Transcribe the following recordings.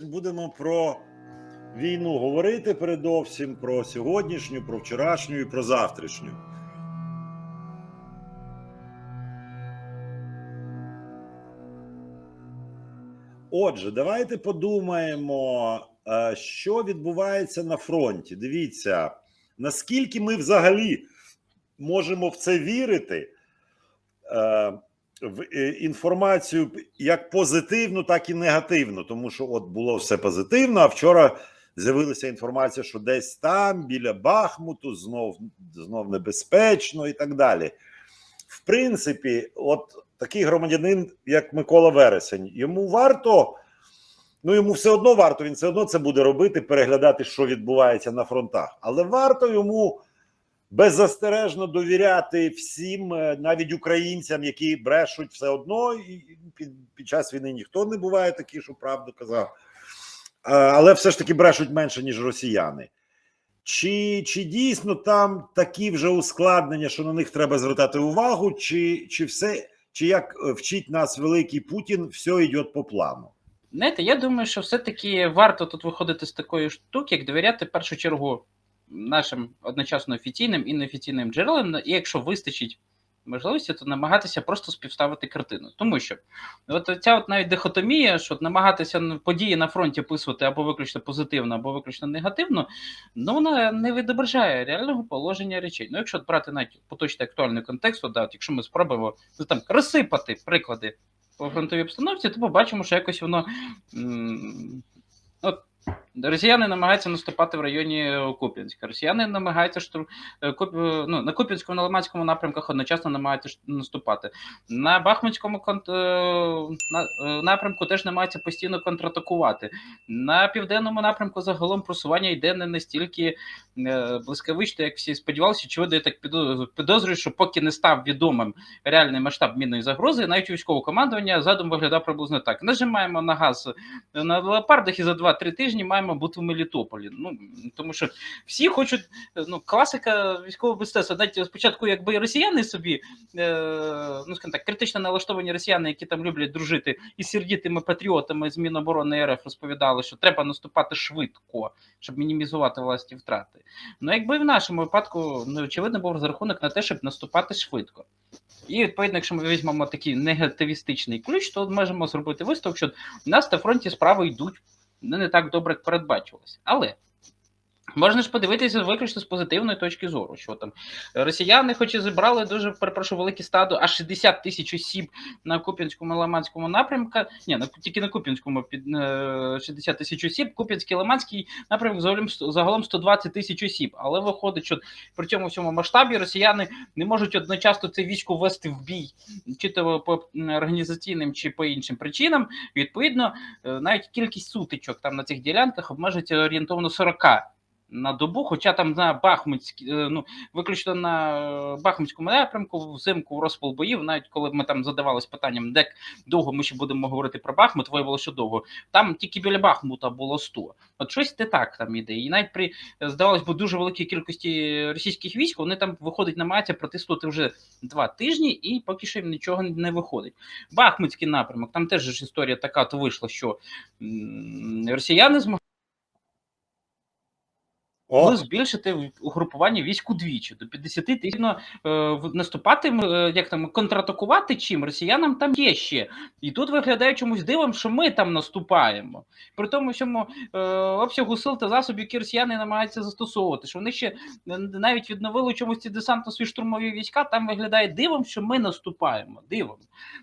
Будемо про війну говорити передовсім про сьогоднішню, про вчорашню і про завтрашню. Отже, давайте подумаємо, е, що відбувається на фронті. Дивіться, наскільки ми взагалі можемо в це вірити. Е, інформацію як позитивну, так і негативну, тому що от було все позитивно. А вчора з'явилася інформація, що десь там, біля Бахмуту, знов знов небезпечно і так далі. В принципі, от такий громадянин, як Микола Вересень, йому варто. Ну, йому все одно варто, він все одно це буде робити, переглядати, що відбувається на фронтах. Але варто йому беззастережно довіряти всім, е, навіть українцям, які брешуть все одно. І під, під час війни ніхто не буває такий, що правду казав. Але все ж таки брешуть менше, ніж росіяни. Чи чи дійсно там такі вже ускладнення, що на них треба звертати увагу, чи чи все, чи як е, вчить нас великий Путін, все йде по плану? Знаєте, я думаю, що все-таки варто тут виходити з такої штуки, як довіряти в першу чергу нашим одночасно офіційним і неофіційним джерелам, і якщо вистачить можливості, то намагатися просто співставити картину. Тому що от ця от навіть дихотомія, що намагатися події на фронті описувати або виключно позитивно, або виключно негативно, ну вона не відображає реального положення речей. Ну, якщо брати навіть поточний актуальний контекст, да, от якщо ми спробуємо ну, там розсипати приклади по фронтовій обстановці, то побачимо, що якось воно. М- от, Росіяни намагаються наступати в районі Куп'янська. Росіяни намагаються штур... ну, на Куп'янському на Лиманському напрямках одночасно намагаються наступати. На Бахмутському конт... напрямку теж намагаються постійно контратакувати. На південному напрямку загалом просування йде не настільки блискавично, як всі сподівалися. Очевидно, я так підозрюю, що поки не став відомим реальний масштаб мінної загрози, навіть військове командування задум виглядав приблизно так: нажимаємо на газ на леопардах і за 2-3 тижні маємо бути в Мелітополі. Ну тому що всі хочуть, ну класика військового мистецтва. Навіть спочатку, якби росіяни собі, е, ну скажімо так, критично налаштовані росіяни, які там люблять дружити із сердітими патріотами з Міноборони РФ розповідали, що треба наступати швидко, щоб мінімізувати власні втрати. Ну якби в нашому випадку ну, очевидно був розрахунок на те, щоб наступати швидко. І відповідно, якщо ми візьмемо такий негативістичний ключ, то можемо зробити висновок, що у нас на фронті справи йдуть не, не так добре, передбачувалося. Але можна ж подивитися виключно з позитивної точки зору, що там росіяни, хоч і зібрали дуже перепрошую, велике стадо, аж 60 тисяч осіб на Куп'янському Лиманському напрямку. Ні, на тільки на Куп'янському під 60 тисяч осіб, Куп'янський Лиманський напрямок загалом, загалом 120 тисяч осіб. Але виходить, що при цьому всьому масштабі росіяни не можуть одночасно це військо ввести в бій, чи то по організаційним, чи по іншим причинам. Відповідно, навіть кількість сутичок там на цих ділянках обмежується орієнтовно 40 на добу, хоча там на Бахмутській, ну виключно на Бахмутському напрямку, взимку розпал боїв, навіть коли ми там задавалися питанням, де довго ми ще будемо говорити про Бахмут, виявилося, що довго. Там тільки біля Бахмута було 100. От щось не так там іде. І навіть при здавалось би дуже великій кількості російських військ, вони там виходить, намагаються протиснути вже два тижні, і поки що їм нічого не виходить. Бахмутський напрямок, там теж ж історія така то вийшла, що росіяни змогли. О. збільшити угрупування військ удвічі до 50 тисяч. Е, наступати, е, як там контратакувати чим росіянам там є ще. І тут виглядає чомусь дивом, що ми там наступаємо. При тому всьому е, обсягу сил та засобів, які росіяни намагаються застосовувати, що вони ще навіть відновили чомусь ці десантно штурмові війська, там виглядає дивом, що ми наступаємо. Дивом.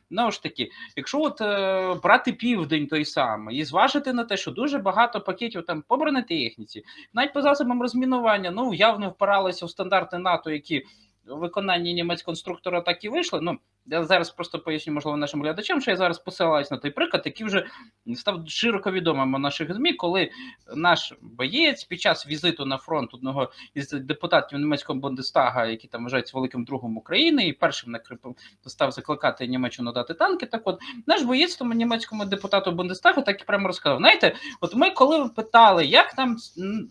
Ну ж таки, якщо от брати південь той самий і зважити на те, що дуже багато пакетів там по бронетехніці, навіть по засобам розмінування, ну явно впиралися в стандарти НАТО, які виконанні німецького конструктора так і вийшли. Ну я зараз просто поясню, можливо, нашим глядачам, що я зараз посилаюсь на той приклад, який вже став широко відомим у наших ЗМІ, коли наш боєць під час візиту на фронт одного із депутатів німецького Бундестага, який там вважається великим другом України, і першим накрипив став закликати Німеччину дати танки. Так, от наш боєць тому німецькому депутату Бундестагу так і прямо розказав. Знаєте, от ми коли питали, як там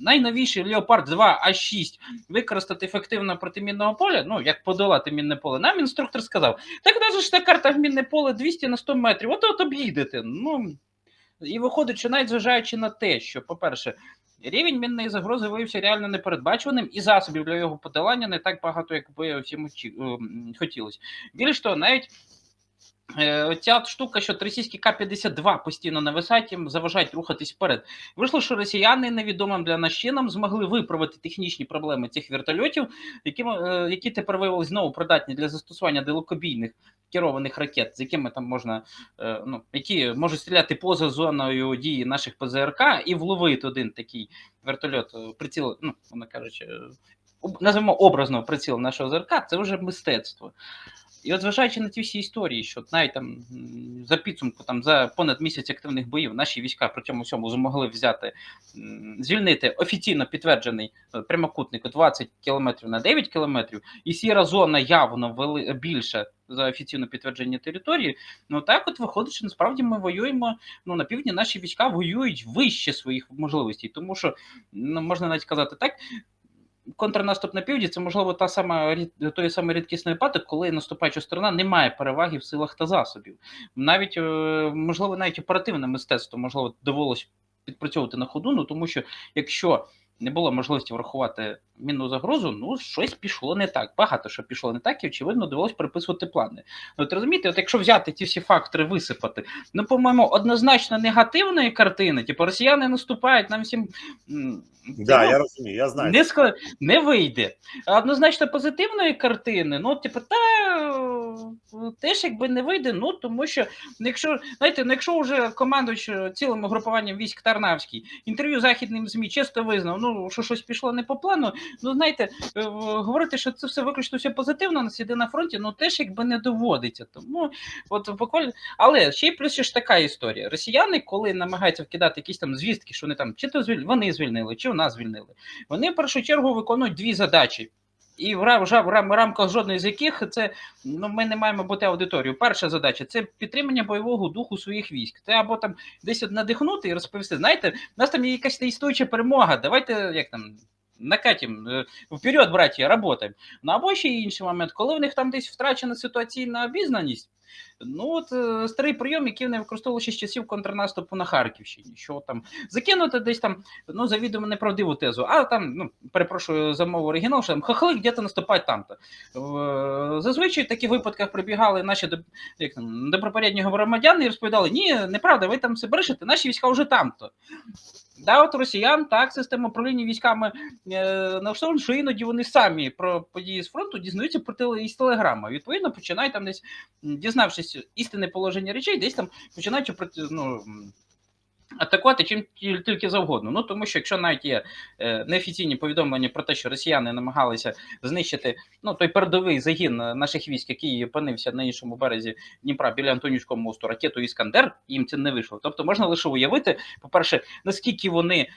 найновіший Леопард 2 А 6 використати ефективно проти мінного поля, ну як подолати мінне поле, нам інструктор сказав. Так навіть та карта в мінне поле 200 на 100 метрів. От от об'їдете. Ну І виходить, що навіть зважаючи на те, що, по-перше, рівень мінної загрози виявився реально непередбачуваним, і засобів для його подолання не так багато, як би всім ем, хотілося. Більш того, навіть ця штука, що російські К-52 постійно нависають, їм заважають рухатись вперед. Вийшло, що росіяни невідомим для нас чином змогли виправити технічні проблеми цих вертольотів, які, е, які тепер виявилися знову придатні для застосування далекобійних керованих ракет, з якими там можна, е, ну, які можуть стріляти поза зоною дії наших ПЗРК і вловити один такий вертольот, е, приціл, ну, вона кажучи, е, називаємо образно приціл нашого ЗРК, це вже мистецтво. І от зважаючи на ті всі історії, що навіть там за підсумку там за понад місяць активних боїв наші війська при цьому всьому змогли взяти, звільнити офіційно підтверджений е, прямокутник 20 км на 9 км, і сіра зона явно вели більше за офіційно підтверджені території. Ну так от виходить, що насправді ми воюємо. Ну на півдні наші війська воюють вище своїх можливостей, тому що ну можна навіть сказати так. Контрнаступ на півдні це можливо та сама той самий рідкісний випадок, коли наступаюча сторона не має переваги в силах та засобів. Навіть е, можливо, навіть оперативне мистецтво можливо довелось підпрацьовувати на ходу. Ну тому що якщо не було можливості врахувати мінну загрозу, ну щось пішло не так. Багато що пішло не так, і очевидно довелось переписувати плани. Ну, От розумієте, от якщо взяти ці всі фактори, висипати, ну, по-моєму, однозначно негативної картини, типу росіяни наступають, нам всім. Да, ну, я розумію, я знаю. не, не вийде. А однозначно позитивної картини, ну, типу, та теж якби не вийде, ну тому що ну, якщо знаєте, ну якщо вже командуючи цілим угрупуванням військ Тарнавський інтерв'ю західним ЗМІ чисто визнав, ну що щось пішло не по плану. Ну знаєте, е, говорити, що це все виключно все позитивно, нас іде на фронті, ну теж якби не доводиться. Тому от буквально, але ще й плюс ще ж така історія. Росіяни, коли намагаються вкидати якісь там звістки, що вони там чи то звіль... вони звільнили, чи нас звільнили, вони в першу чергу виконують дві задачі. І в, рам- в рам- рамках жодної з яких це ну ми не маємо бути аудиторією. Перша задача це підтримання бойового духу своїх військ. Це або там десь надихнути і розповісти. Знаєте, в нас там є якась існуюча перемога. Давайте як там. Накатім е, вперед, браті, работаємо. Ну або ще інший момент, коли в них там десь втрачена ситуаційна обізнаність. Ну от е, старий прийом, який вони використовували ще з часів контрнаступу на Харківщині, що там закинути десь там ну завідомо неправдиву тезу, а там, ну перепрошую за мову оригінал, що там хахли где-то наступають там-то. Е, Зазвичай в таких випадках прибігали наші до- громадяни і розповідали: ні, неправда, ви там все брешете, наші війська вже там-то. Да, от росіян так, система управління військами е, налаштована, що іноді вони самі про події з фронту дізнаються про теле із телеграма. Відповідно, починають там десь, м, дізнавшись істинне положення речей, десь там починаючи ну, атакувати чим тіль- тільки завгодно. Ну тому що якщо навіть є е, неофіційні повідомлення про те, що росіяни намагалися знищити ну той передовий загін е, наших військ, який опинився на іншому березі Дніпра біля Антонівського мосту, ракету Іскандер, їм це не вийшло. Тобто можна лише уявити, по-перше, наскільки вони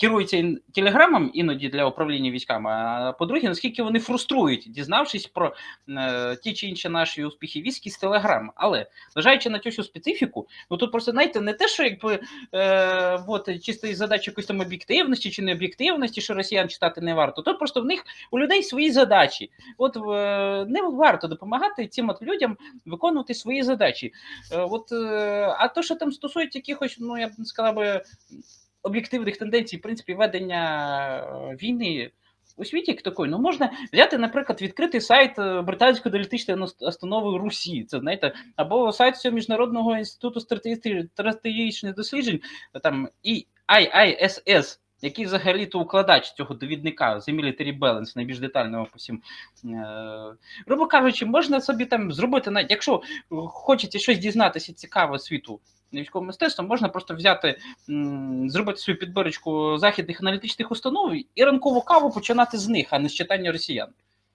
керуються телеграмом іноді для управління військами. А по-друге, наскільки вони фруструють, дізнавшись про е, ті чи інші наші успіхи військ із телеграм. Але зважаючи на цю специфіку, ну тут просто знаєте, не те, що якби е, от, чисто із задачі якоїсь там об'єктивності чи не об'єктивності, що росіян читати не варто. Тут просто в них у людей свої задачі. От е, не варто допомагати цим от людям виконувати свої задачі. Е, от, е, а то, що там стосується якихось, ну я б сказав би, об'єктивних тенденцій, в принципі, ведення е, війни. У світі як такої, ну можна взяти, наприклад, відкритий сайт е, британської аналітичної установи Русі, це знаєте, або сайт цього міжнародного інституту стратегічних досліджень, там і IISS, який взагалі то укладач цього довідника The Military Balance, найбільш детального по всім. Е, грубо кажучи, можна собі там зробити, навіть якщо хочеться щось дізнатися цікаве світу військового мистецтва, можна просто взяти, зробити свою підборочку західних аналітичних установ і ранкову каву починати з них, а не з читання росіян.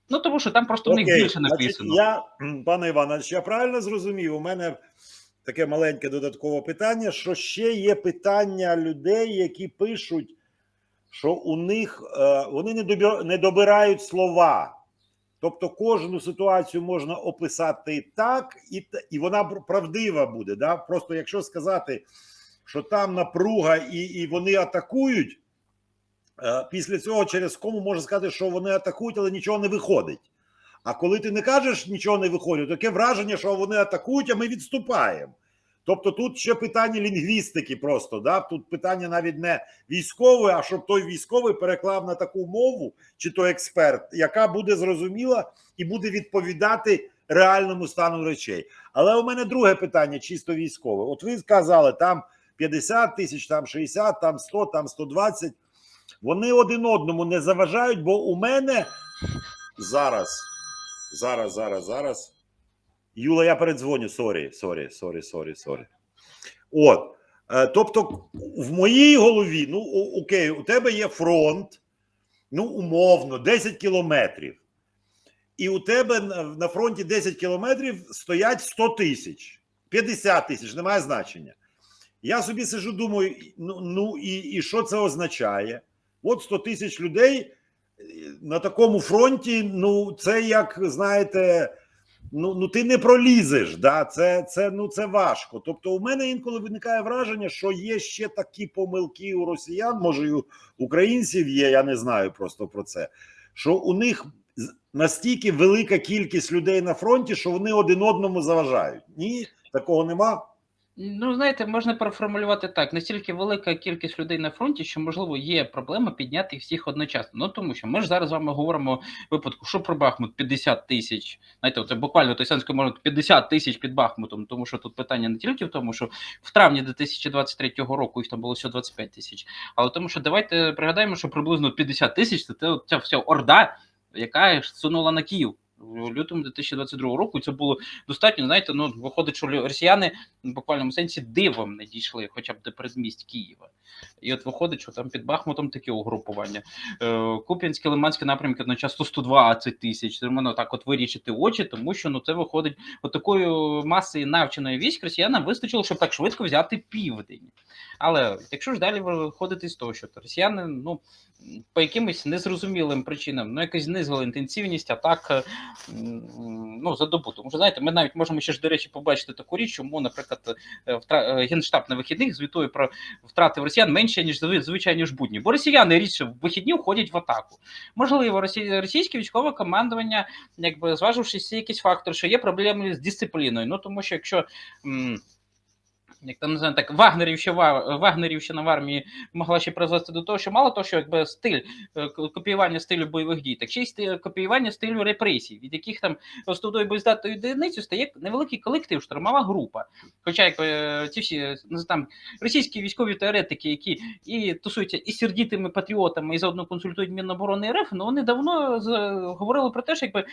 Ну тому що там просто в них Окей, більше значить, написано. Я, пане Іванович, я правильно зрозумів. У мене таке маленьке додаткове питання: що ще є питання людей, які пишуть, що у них е, вони не добирають слова. Тобто кожну ситуацію можна описати так, і, і вона правдива буде. Да? Просто якщо сказати, що там напруга і, і вони атакують, е, після цього через кому можна сказати, що вони атакують, але нічого не виходить. А коли ти не кажеш нічого не виходить, таке враження, що вони атакують, а ми відступаємо. Тобто тут ще питання лінгвістики просто. Да? Тут питання навіть не військове, а щоб той військовий переклав на таку мову, чи то експерт, яка буде зрозуміла і буде відповідати реальному стану речей. Але у мене друге питання, чисто військове. От ви сказали, там 50 тисяч, там 60, там 100, там 120. Вони один одному не заважають, бо у мене зараз, зараз, зараз, зараз. Юла, я передзвоню. Сорі, сорі, сорі, сорі, сорі. От. Е, Тобто, в моїй голові, ну окей, у тебе є фронт, ну, умовно, 10 кілометрів. І у тебе на- фронті 10 кілометрів стоять 100 тисяч, 50 тисяч, немає значення. Я собі сижу, думаю, ну, ну і, і що це означає? От 100 тисяч людей е, на такому фронті, ну, це як, знаєте, ну, ну ти не пролізеш. Да? Це, це, ну, це важко. Тобто, у мене інколи виникає враження, що є ще такі помилки у росіян, може, і у українців є, я не знаю просто про це. Що у них настільки велика кількість людей на фронті, що вони один одному заважають. Ні, такого нема. Ну, знаєте, можна переформулювати так: настільки велика кількість людей на фронті, що можливо є проблема підняти їх всіх одночасно. Ну тому що ми ж зараз з вами говоримо випадку, що про Бахмут 50 тисяч. Знаєте, це буквально тойсанською можна 50 тисяч під Бахмутом, тому що тут питання не тільки в тому, що в травні 2023 року їх там було всього 25 тисяч, але тому, що давайте пригадаємо, що приблизно 50 тисяч це ця вся орда, яка сунула на Київ. В лютому 2022 року це було достатньо. Знаєте, ну виходить, що росіяни в буквальному сенсі дивом не дійшли, хоча б до передмість Києва. І от виходить, що там під Бахмутом таке угрупування. Е, Куп'янський, Лиманський напрямки одночасно 120 тисяч. Це так от вирішити очі, тому що ну це виходить от такої маси навченої військ росіянам вистачило, щоб так швидко взяти південь. Але якщо ж далі виходити з того, що то росіяни ну по якимось незрозумілим причинам ну якось знизили інтенсивність атак е, ну, за добу. Тому що знаєте, ми навіть можемо ще ж, до речі, побачити таку річ, чому, наприклад, е, е, генштаб на вихідних звітує про втрати в росіян менше, ніж зв- звичайні ж будні. Бо росіяни рідше в вихідні входять в атаку. Можливо, російське військове командування, якби зважившись всі якісь фактори, що є проблеми з дисципліною. Ну тому що якщо. Як там називаємо так, Вагнерівщина, Вагнерівщина в армії могла ще призвести до того, що мало того, що якби стиль е, копіювання стилю бойових дій, так ще й копіювання стилю репресій, від яких там основною боєздатною одиницею стає невеликий колектив, штурмова група. Хоча якби е, ці всі ну, там російські військові теоретики, які і тусуються і сердітими патріотами, і заодно консультують Міноборони РФ, ну вони давно говорили про те, що якби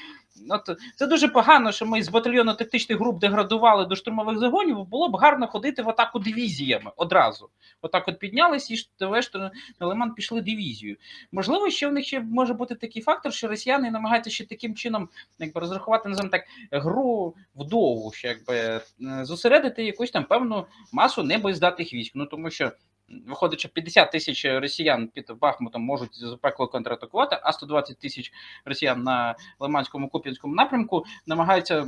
от це дуже погано, що ми з батальйону тактичних груп деградували до штурмових загонів. Було б гарно ходити в атаку дивізіями одразу. Отак, от піднялись і врешті на Лиман пішли дивізію. Можливо, ще в них ще може бути такий фактор, що росіяни намагаються ще таким чином, якби розрахувати називаємо так гру вдовгу, що якби зосередити якусь там певну масу небоєздатних військ. Ну тому що. Виходить, що 50 тисяч росіян під Бахмутом можуть запекло контратакувати, а 120 тисяч росіян на Лиманському Куп'янському напрямку намагаються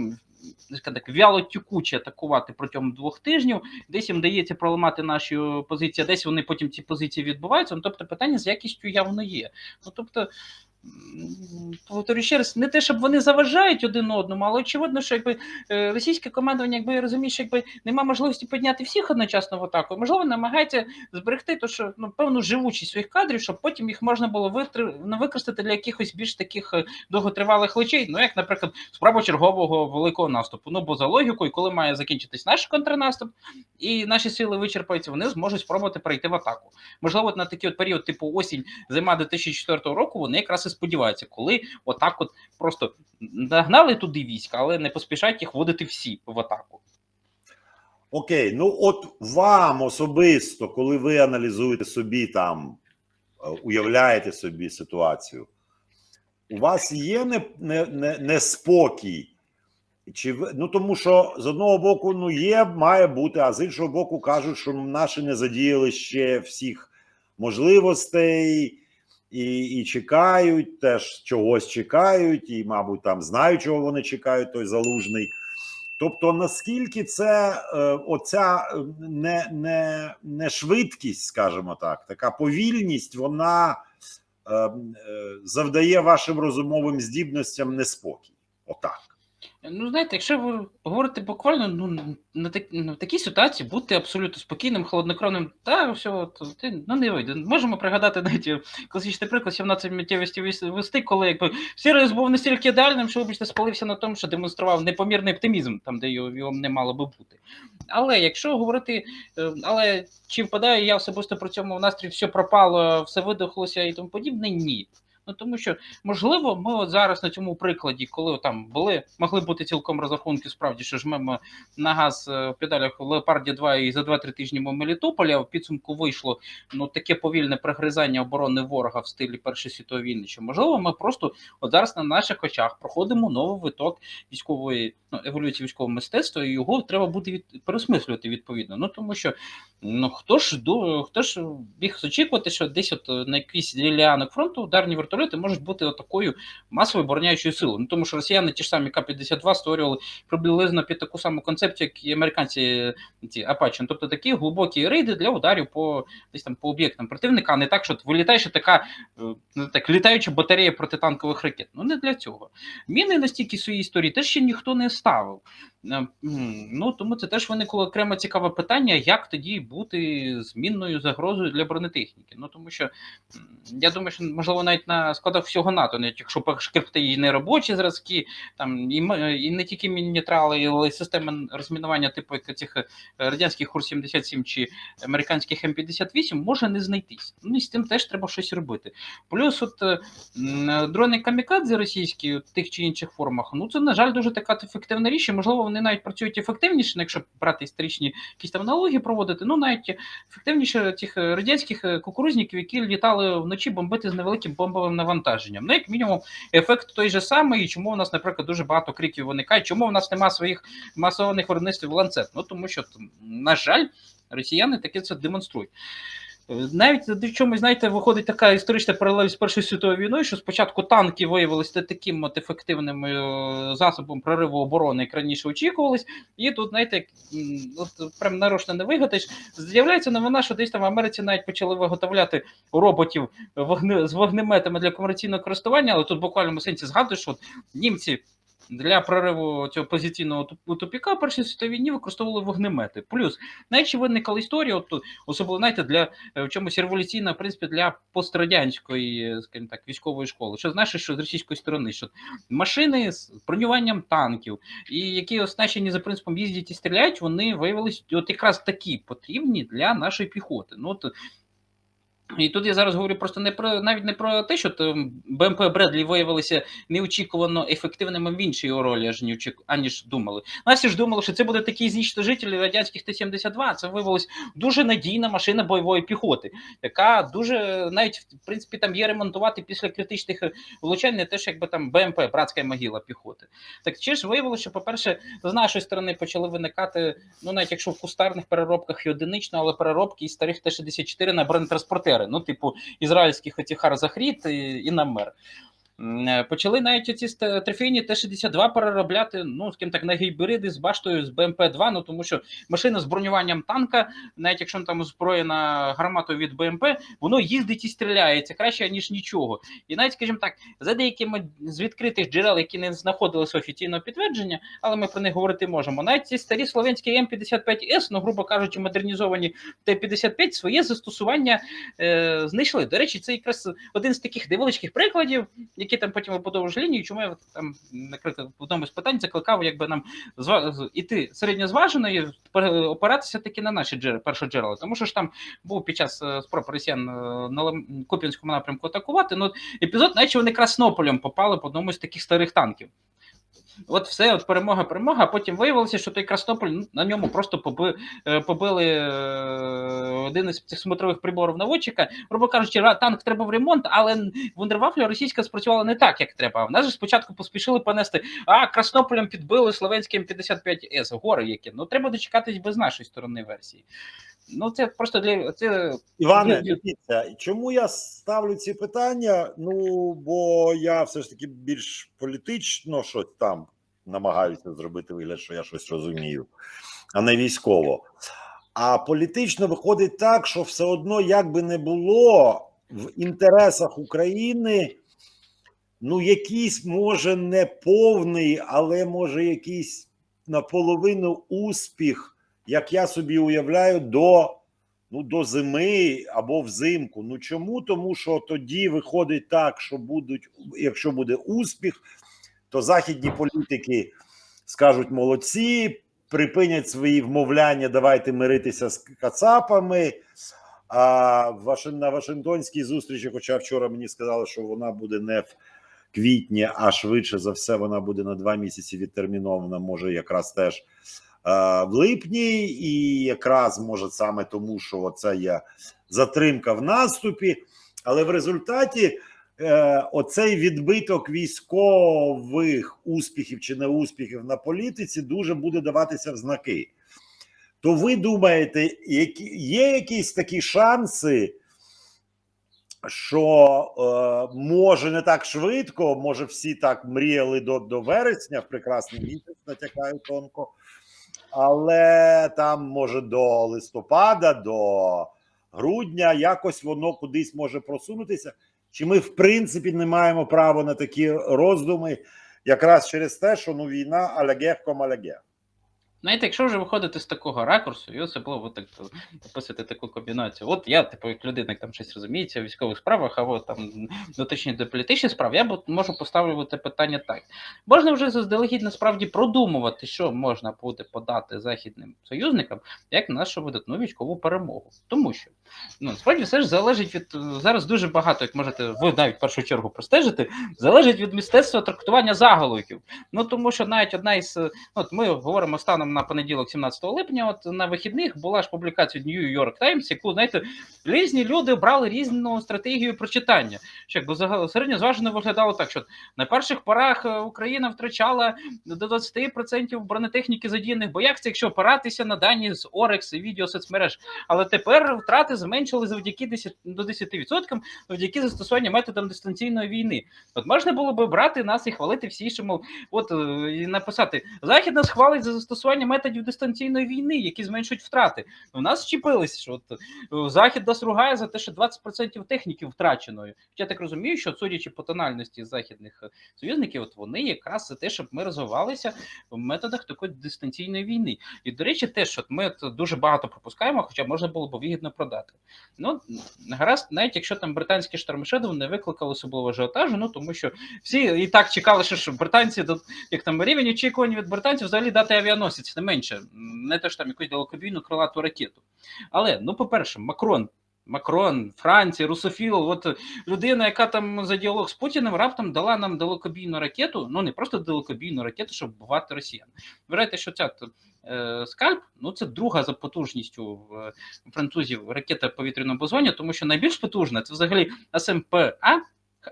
так вяло тюкуче атакувати протягом двох тижнів. Десь їм дається проламати наші позиції, десь вони потім ці позиції відбуваються. Ну, тобто питання з якістю явно є. Ну тобто. Повторю ще раз, не те, щоб вони заважають один одному, але очевидно, що якби е, російське командування, якби розуміє, що якби немає можливості підняти всіх одночасно в атаку, можливо, намагається зберегти то, що ну певну живучість своїх кадрів, щоб потім їх можна було витри... ну, використати для якихось більш таких е, довготривалих речей. Ну як, наприклад, спроба чергового великого наступу. Ну бо за логікою, коли має закінчитись наш контрнаступ, і наші сили вичерпаються, вони зможуть спробувати перейти в атаку. Можливо, на такий от період, типу осінь, зима 2004 року, вони якраз і сподіваються, коли отак, от просто нагнали туди війська, але не поспішають їх вводити всі в атаку. Окей, ну от вам особисто, коли ви аналізуєте собі там, е, уявляєте собі ситуацію, у вас є не, не, не, неспокій? Чи ну тому що з одного боку, ну є, має бути, а з іншого боку, кажуть, що наші не задіяли ще всіх можливостей і, і чекають, теж чогось чекають, і, мабуть, там знають, чого вони чекають, той залужний. Тобто, наскільки це е, оця е, не, не, не швидкість, скажімо так, така повільність, вона е, е, завдає вашим розумовим здібностям неспокій. Отак. Ну, знаєте, якщо ви говорите буквально, ну на, так, на такій ситуації бути абсолютно спокійним, холоднокровним, та все, то ти ну не вийде. Можемо пригадати навіть класичний приклад 17 миттєвості вести, коли якби Сірис був настільки ідеальним, що вибачте, спалився на тому, що демонстрував непомірний оптимізм, там, де його, його не мало би бути. Але якщо говорити, е, але чи впадаю я особисто при цьому в настрій, все пропало, все видохлося і тому подібне, ні. Ну тому що можливо, ми от зараз на цьому прикладі, коли там були, могли бути цілком розрахунки, справді що жмемо на газ е, в педалях в Леопарді 2 і за 2-3 тижні ми а в підсумку вийшло ну таке повільне пригризання оборони ворога в стилі Першої світової війни. Що можливо, ми просто от зараз на наших очах проходимо новий виток військової ну, еволюції військового мистецтва, і його треба буде від переосмислювати відповідно. Ну тому що ну хто ж ду, хто ж міг очікувати, що десь от е, на якійсь ділянок фронту ударні вертольоти можуть бути такою масовою обороняючою силою. Ну тому що росіяни ті ж самі К-52 створювали приблизно під таку саму концепцію, як і американці ці Апачі. Ну, тобто такі глибокі рейди для ударів по десь там по об'єктам противника, а не так, що вилітаєш така е, ну, так літаюча батарея протитанкових ракет. Ну не для цього. Міни настільки своїй історії теж ще ніхто не ставив. Е, Ну тому це теж виникло окремо цікаве питання, як тоді бути змінною загрозою для бронетехніки. Ну тому що я думаю, що можливо навіть на складах всього НАТО, навіть якщо пошкрипти і неробочі зразки, там і, і не тільки мінітрали, але й системи розмінування, типу як цих е, радянських Хур-77 чи американських М58, може не знайтись. Ну і з цим теж треба щось робити. Плюс, от е, дрони камікадзе російські в тих чи інших формах, ну це на жаль дуже така ефективна річ. і, Можливо, вони навіть працюють ефективніше, ну, якщо брати історичні якісь там аналогії проводити. Ну навіть ефективніше тих е, радянських е, кукурузників, які літали вночі бомбити з невеликим бомбовим навантаженням. Ну, як мінімум, ефект той же самий, і чому у нас, наприклад, дуже багато криків виникає, чому у нас немає своїх масованих виробництв ланцет? Ну тому що, на жаль, росіяни таки це демонструють. Навіть в чомусь, знаєте, виходить така історична паралель з Першою світовою війною, що спочатку танки виявилися таким от ефективним е, засобом прориву оборони, як раніше очікувалось, і тут, знаєте, от прям нарочно не вигадиш. З'являється новина, що десь там в Америці навіть почали виготовляти роботів вогне, з вогнеметами для комерційного користування, але тут в сенсі згадуєш, що от німці для прориву цього позиційного туп- тупіка Першій світовій війні використовували вогнемети. Плюс, навіть ще виникла історія, от, особливо знаєте, для е, в чомусь революційна, в принципі, для пострадянської, е, скажімо так, військової школи. Що знаєш, що з російської сторони, що машини з бронюванням танків, і які оснащені за принципом їздять і стріляють, вони виявилися от якраз такі потрібні для нашої піхоти. Ну от і тут я зараз говорю просто не про навіть не про те, що БМП Бредлі виявилися неочікувано ефективними в іншій ролі, аж не аніж думали. Нас ж думали, що це буде такий знищитель радянських Т-72, це виявилось дуже надійна машина бойової піхоти, яка дуже навіть в принципі там є ремонтувати після критичних влучань, не теж якби там БМП, братська могила піхоти. Так чи ж виявилося, що, по-перше, з нашої сторони почали виникати, ну навіть якщо в кустарних переробках і одинично, але переробки із старих Т-64 на бронетранспортери, ну, типу ізраїльських оці Захріт і, і Намер. Е, Почали навіть оці трофейні Т-62 переробляти, ну, скажімо так, на гібриди з баштою з БМП-2, ну, тому що машина з бронюванням танка, навіть якщо там озброєна гарматою від БМП, воно їздить і стріляє, це краще, ніж нічого. І навіть, скажімо так, за деякими з відкритих джерел, які не знаходилися офіційного підтвердження, але ми про них говорити можемо. Навіть ці старі словенські М55С, ну, грубо кажучи, модернізовані Т-55, своє застосування е, знайшли. До речі, це якраз один з таких невеличких прикладів, які там потім вибудовуєш лінію, чому я там, наприклад, в одному з питань закликав, якби нам іти середньозважено і опиратися таки на наші джерела, першоджерела. Тому що ж там був під час е, спроб росіян е, на Куп'янському напрямку атакувати. Ну, епізод, наче вони Краснополем попали по одному з таких старих танків. От все, от перемога, перемога, а потім виявилося, що той Краснополь ну, на ньому просто поби, е, побили е, один із цих смотрових приборів наводчика. Грубо кажучи, танк треба в ремонт, але вундервафля російська спрацювала не так, як треба. В нас же спочатку поспішили понести, а Краснополем підбили словенським 55С, гори які. Ну треба дочекатись без нашої сторони версії. Ну, це просто для це Іване, дивіться, чому я ставлю ці питання? Ну, бо я все ж таки більш політично щось там намагаюся зробити вигляд, що я щось розумію, а не військово. А політично виходить так, що все одно, як би не було, в інтересах України ну, якийсь, може, не повний, але може якийсь наполовину успіх, як я собі уявляю, до, ну, до зими або взимку. Ну чому? Тому що тоді виходить так, що будуть, якщо буде успіх, то західні політики скажуть молодці, припинять свої вмовляння, давайте миритися з кацапами. А на Вашингтонській зустрічі, хоча вчора мені сказали, що вона буде не в квітні, а швидше за все, вона буде на два місяці відтермінована, може якраз теж в липні, і якраз може саме тому, що це є затримка в наступі. Але в результаті оцей відбиток військових успіхів чи неуспіхів на політиці дуже буде даватися в знаки. То ви думаєте, є якісь такі шанси, що е, може не так швидко, може всі так мріяли до, до вересня, в прекрасний місяць натякаю тонко, але там може до листопада, до грудня якось воно кудись може просунутися. Чи ми, в принципі, не маємо права на такі роздуми, якраз через те, що ну війна алягех ком алягех. Знаєте, якщо вже виходити з такого ракурсу, і особливо так описати таку комбінацію. От я, типу, як людина, як там щось розуміється в військових справах, або там дотичні до політичних справ, я можу поставлювати питання так. Можна вже заздалегідь насправді продумувати, що можна буде подати західним союзникам як нашу видатну військову перемогу. Тому що ну насправді все ж залежить від зараз дуже багато, як можете ви навіть в першу чергу простежити, залежить від мистецтва трактування заголовків. Ну тому що навіть одна із ну, от ми говоримо станом на понеділок, 17 липня, от на вихідних була ж публікація New York Times, яку знаєте, різні люди брали різну стратегію прочитання. Що якби середньо зважено виглядало так, що на перших порах е, Україна втрачала до 20% бронетехніки задіяних боях, це якщо опиратися на дані з Орекс і відео соцмереж. Але тепер втрати зменшили завдяки 10, до 10% завдяки застосуванню методом дистанційної війни. От можна було би брати нас і хвалити всі, що мов, от е, і написати Захід нас хвалить за застосування методів дистанційної війни, які зменшують втрати. У нас вчепились, що от, е, Захід нас ругає за те, що 20% техніки втраченої. Я так розумію, що судячи по тональності західних е, союзників, от вони якраз за те, щоб ми розвивалися в методах такої дистанційної війни. І до речі, теж що ми от дуже багато пропускаємо, хоча можна було б вигідно продати. Ну гаразд, навіть якщо там британські штормшедов не викликали особливого ажіотажу, ну тому що всі і так чекали, що, що британці як там рівень очікувань від британців взагалі дати авіаносець не менше, не те ж там якусь далекобійну крилату ракету. Але ну, по-перше, Макрон. Макрон, Франція, Русофіл, от людина, яка там за діалог з Путіним, раптом дала нам далекобійну ракету, ну не просто далекобійну ракету, щоб вбивати росіян. Вважаєте, що ця е, скальп, ну це друга за потужністю в французів ракета повітряного базування, тому що найбільш потужна це взагалі СМПА,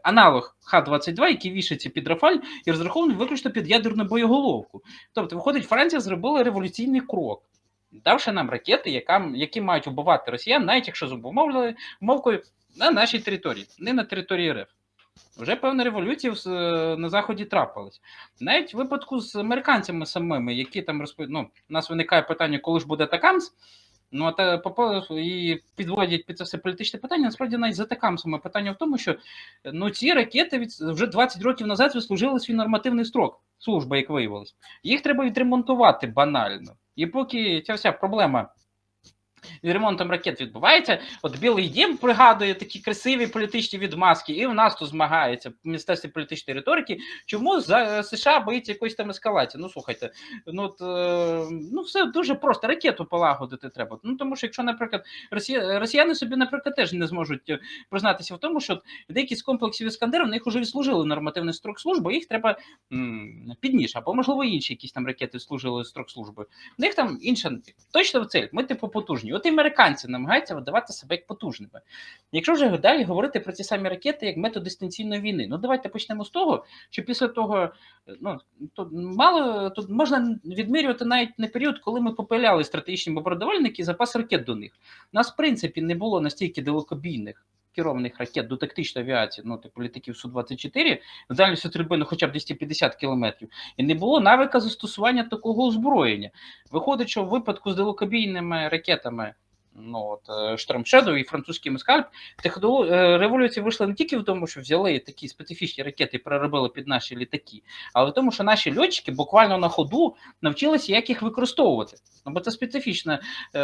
аналог Х-22, який вішається під Рафаль і розрахований виключно під ядерну боєголовку. Тобто, виходить, Франція зробила революційний крок, давши нам ракети, яка, які мають вбивати росіян, навіть якщо з умовкою на нашій території, не на території РФ. Вже певна революція е, на заході трапилась. Навіть в випадку з американцями самими, які там розповідають, ну, у нас виникає питання, коли ж буде Такамс. Ну, а попо- і підводять під це все політичне питання. Насправді навіть за Такамсами питання в тому, що ну, ці ракети від, вже 20 років назад відслужили свій нормативний строк служби, як виявилось. Їх треба відремонтувати банально. І поки ця вся проблема ремонтом ракет відбувається, от Білий Дім пригадує такі красиві політичні відмазки, і в нас тут змагається в міністерстві політичної риторики. Чому за США боїться якоїсь там ескалації? Ну слухайте, ну от, е, ну все дуже просто. Ракету полагодити треба. Ну тому що якщо, наприклад, Росія, росіяни собі, наприклад, теж не зможуть е, признатися в тому, що деякі з комплексів Іскандер в них вже відслужили нормативний строк служби, їх треба під або можливо інші якісь там ракети служили строк служби. В них там інша точно цель. Ми типу потужні. От і американці намагаються видавати себе як потужними. Якщо вже далі говорити про ці самі ракети як метод дистанційної війни, ну давайте почнемо з того, що після того, ну тут мало тут можна відмірювати навіть на період, коли ми попиляли стратегічні бомбардувальники запас ракет до них. У нас, в принципі, не було настільки далекобійних. Керованих ракет до тактичної авіації, ну типу літаків Су-24, з дальністю стрільби ну, хоча б 250 кілометрів, і не було навика застосування такого озброєння. Виходить, що в випадку з далекобійними ракетами Ну, от, Штормшеду і французький Мескальп, технолог... е, революції вийшли не тільки в тому, що взяли такі специфічні ракети і переробили під наші літаки, але в тому, що наші льотчики буквально на ходу навчилися, як їх використовувати. Ну, бо це специфічна е,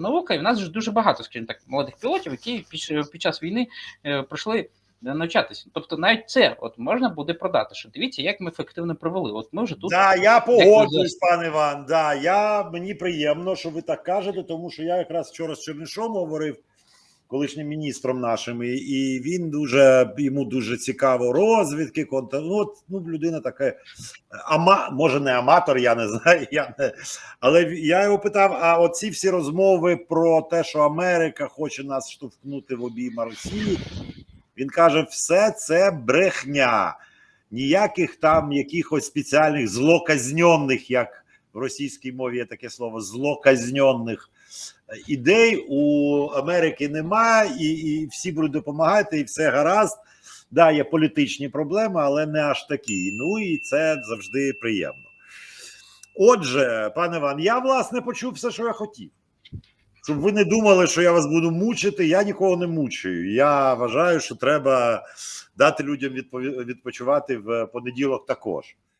наука, і в нас дуже багато, скажімо так, молодих пілотів, які під, під час війни е, пройшли навчатися. Тобто навіть це от можна буде продати. Що дивіться, як ми ефективно провели. От ми вже тут Да, я погоджуюсь, пан Іван. Да, я, мені приємно, що ви так кажете, тому що я якраз вчора з Чернишом говорив, колишнім міністром нашим, і, і він дуже йому дуже цікаво розвідки, конта. Ну, от, ну людина така, ама, може не аматор, я не знаю. Я не, але я його питав: а оці всі розмови про те, що Америка хоче нас штовхнути в обійма Росії, він каже: все це брехня ніяких там якихось спеціальних злоказньонних, як в російській мові є таке слово, злоказньонних ідей у Америки немає, і, і всі будуть допомагати, і все гаразд. Да, є політичні проблеми, але не аж такі. Ну і це завжди приємно. Отже, пане Іван, я власне почув все, що я хотів. Щоб ви не думали, що я вас буду мучити, я нікого не мучую. Я вважаю, що треба дати людям відпочивати в понеділок також.